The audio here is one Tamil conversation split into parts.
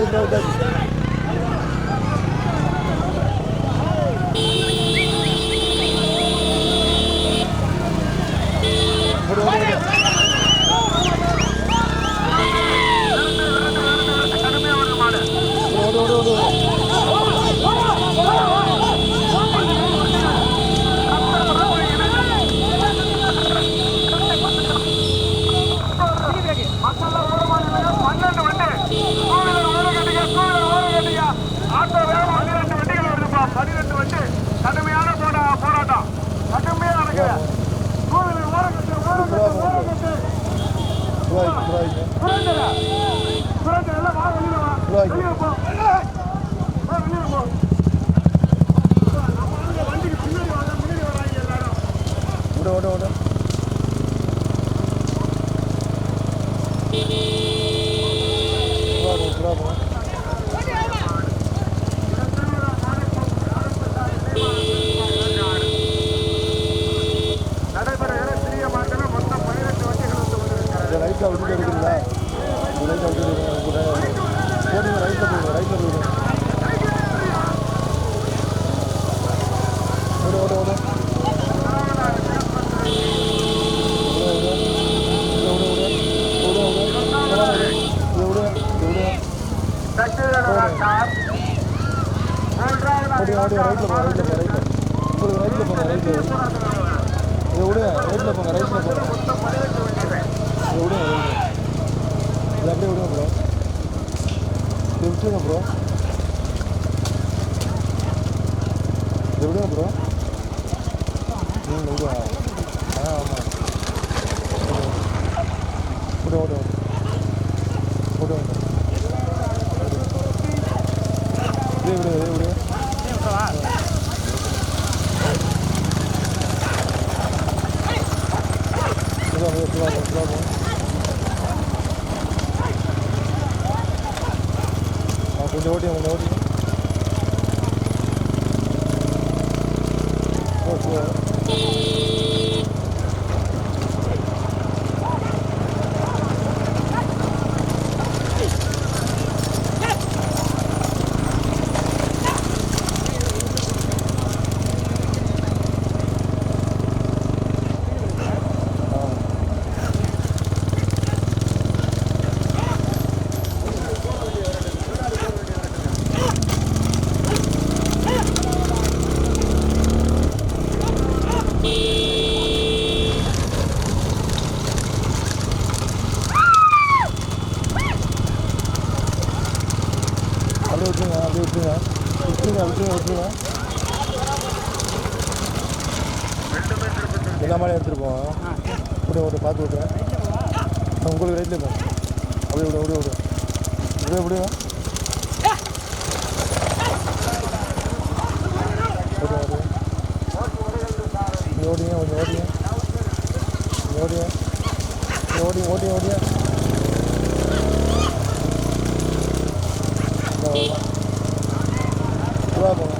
Bye, brother. হয় சார் ஓடி ஓடி ரைட்டில் போங்க ரைட்டில் போங்க ரைட்டில் உங்களுக்கு ரைட்டில் போங்க ரைட்டில் இதை விடுங்க ரைட்டில் போங்க ரைட்டில் போங்க ப்ரோ ப்ரோ ப்ரோ മുന്നോട്ട് മുന്നോട്ട് bravo.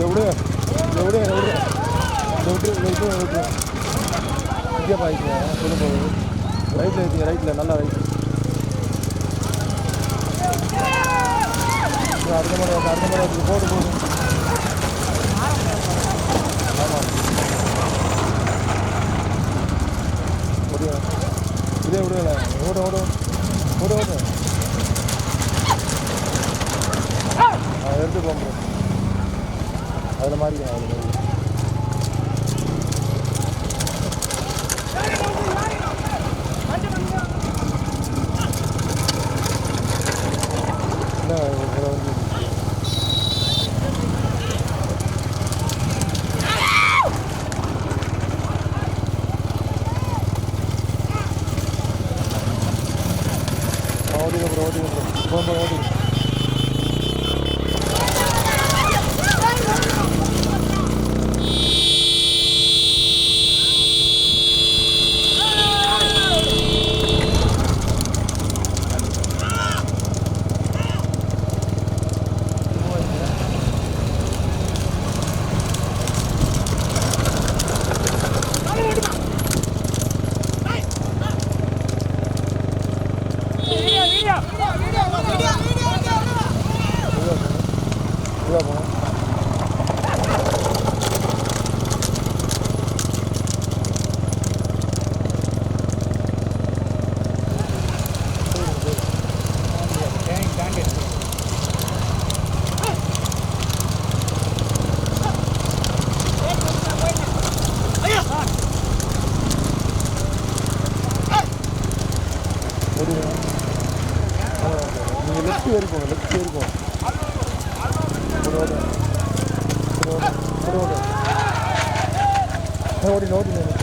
എവിടെ? എവിടെ? എവിടെ? ലെഫ്റ്റ് ലെഫ്റ്റ് ലെഫ്റ്റ് இங்கே பாய்க்குங்க சொல்ல போகுது ரைட்டில் ஏற்றிங்க ரைட்டில் நல்லா ரைட் அடுத்த மாதிரி அடுத்த மாதிரி அதுக்கு போட்டு போகுது இதே விடுவேன் ஓட ஓட ஓட ஓட அதில் மாதிரி தெரியும் நீங்கள் லெஃப்ட் ஏறிக்கோங்க லெஃப்ட் ஏறிக்கோங்க ஓடி ஓடி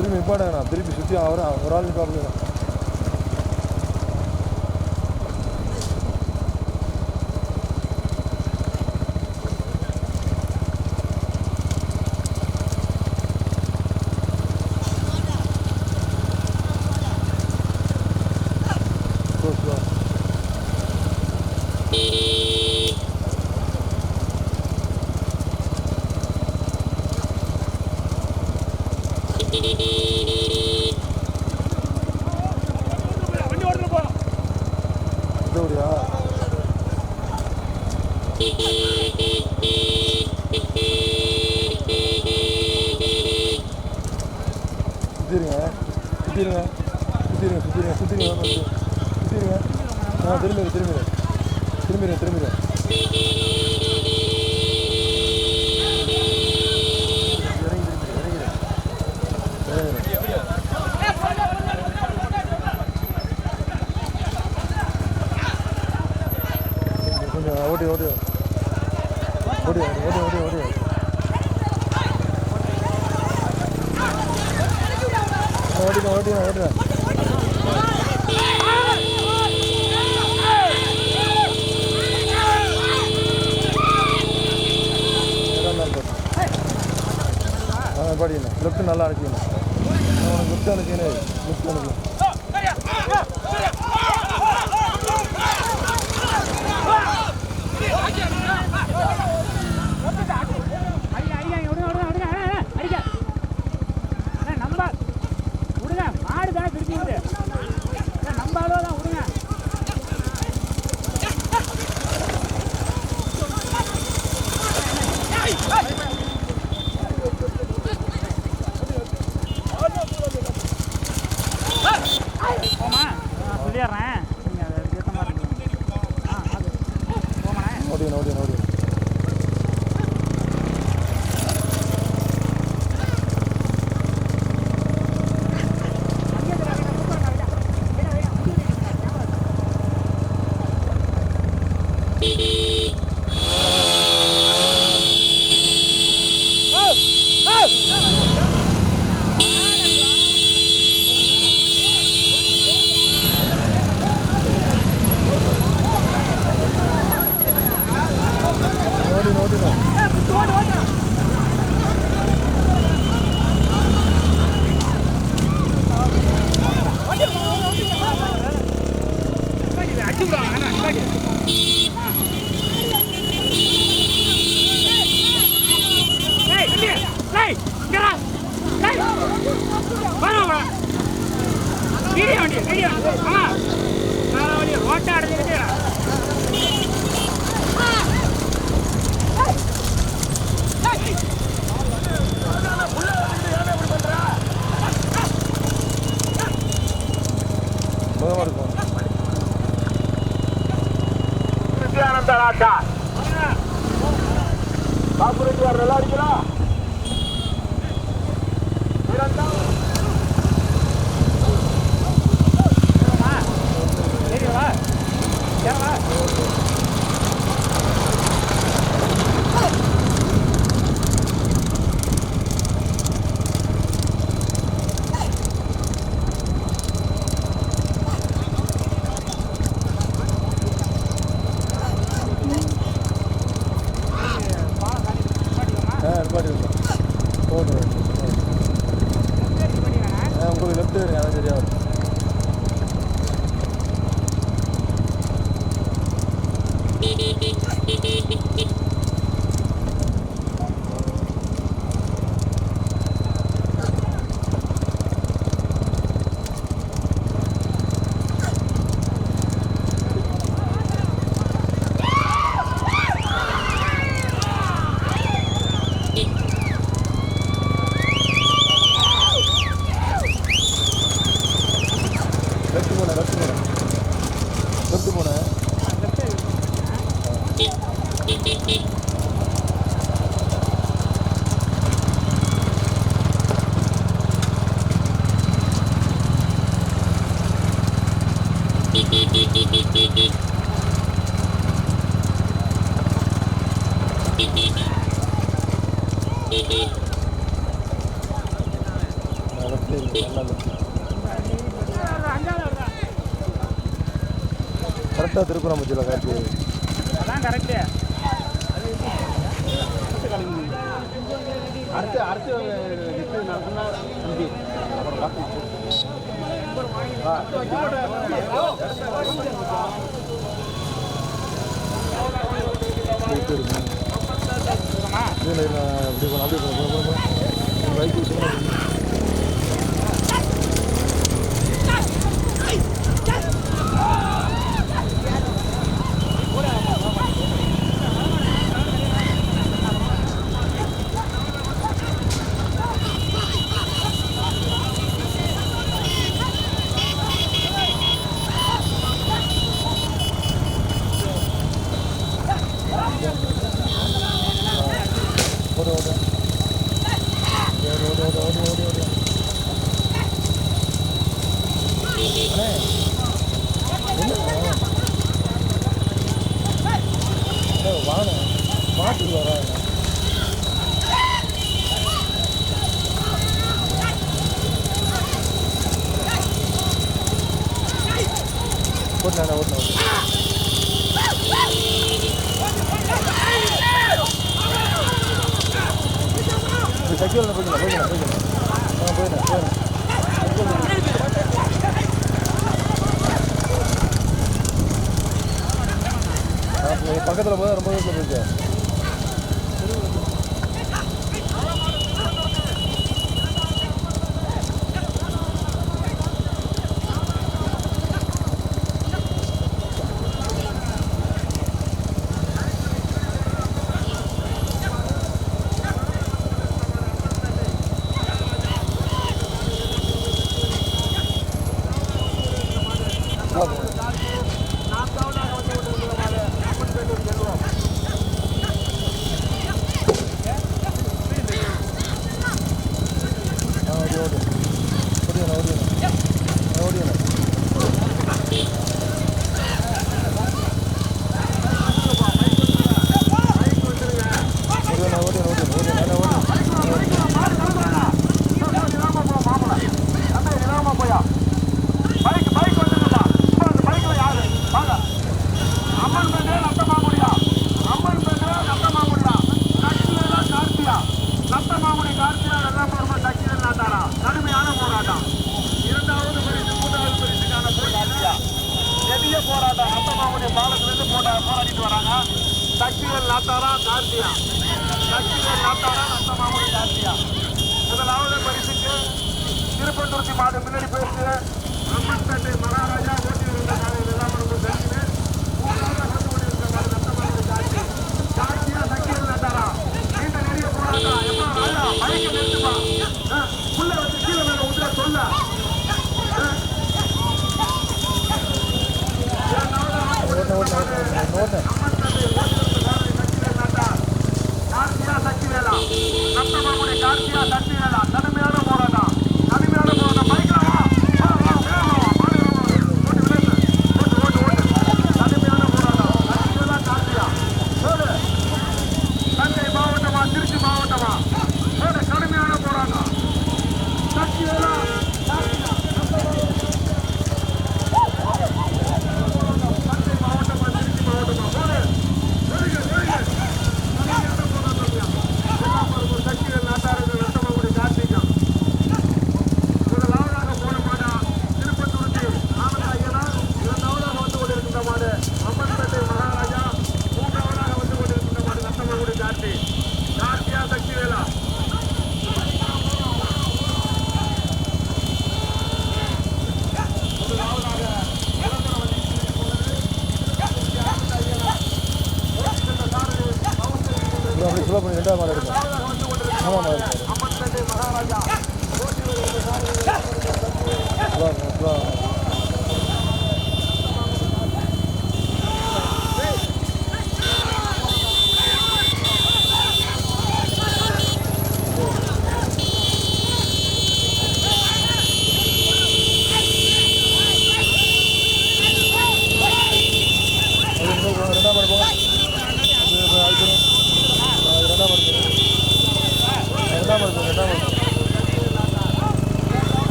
திரும்பி நிப்பாட்டாங்கண்ணா திருப்பி சுற்றி அவர் ஒரு ஆள் நிப்பாப்பிடுங்கண்ணா சுற்றிடுங்க சுற்றிடுங்க சுற்றிடுங்க சுற்றிடுங்க சுற்றிடுங்க ஆ திரும்பிடு திரும்பிடு. திரும்பிடு திரும்பிடு. நல்லா அடிக்கணும் அவனுக்கு முத்து அனுப்பினு போராட்டம் காப்புரிட்டு வர நல்லா இருக்கலாம் Yeah, right. Beep, beep, beep. விளம்பரம் பற்றியில் காட்டு. அதான் கரெக்டு அடுத்து அடுத்து நடத்தினா தம்பி அப்புறம் பைக் மாட்டுக்கு வராங்க. ஓட்டலாம் ஓட்டலாம் சக்கியோட போயிடலாம் போயிடலாம் போயிடலாம் ஆ போயிடலாம் போயிடலாம் பக்கத்தில் போய் ரொம்ப தூரத்தில் இருக்குது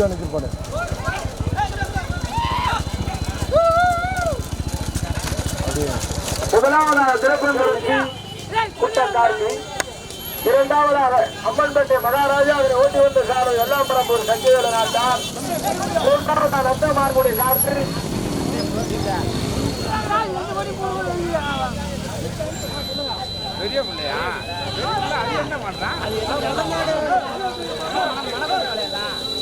ಔಟ್ಡೌನ್ ಇದ್ದಿರ್ಬೋದು முதலாவதாக திருப்பங்குறிச்சி குட்டக்காரதி இரண்டாவதாக அம்மன்பேட்டை மகாராஜா அவரை ஓட்டி வந்த சார் வெள்ளாம்பரம்பூர் சஞ்சீவன நாட்டார் மூன்றாவதாக ரத்தமார்புடைய சாஸ்திரி பெரிய பிள்ளையா? என்ன பண்றான்?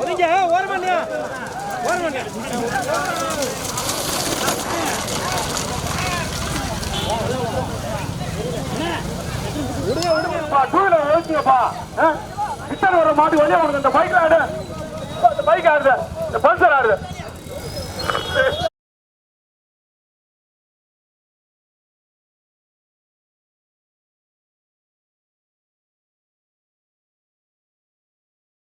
ஒதுங்க ஓரமாண்டியா ஓரமாண்டியா டூ வீலர் ஓகேப்பா கிட்ட வர மாட்டி வெளியே வாங்க இந்த பைக் ஆடு. இந்த பைக் ஆடுது. இந்த பல்சர் ஆடுது.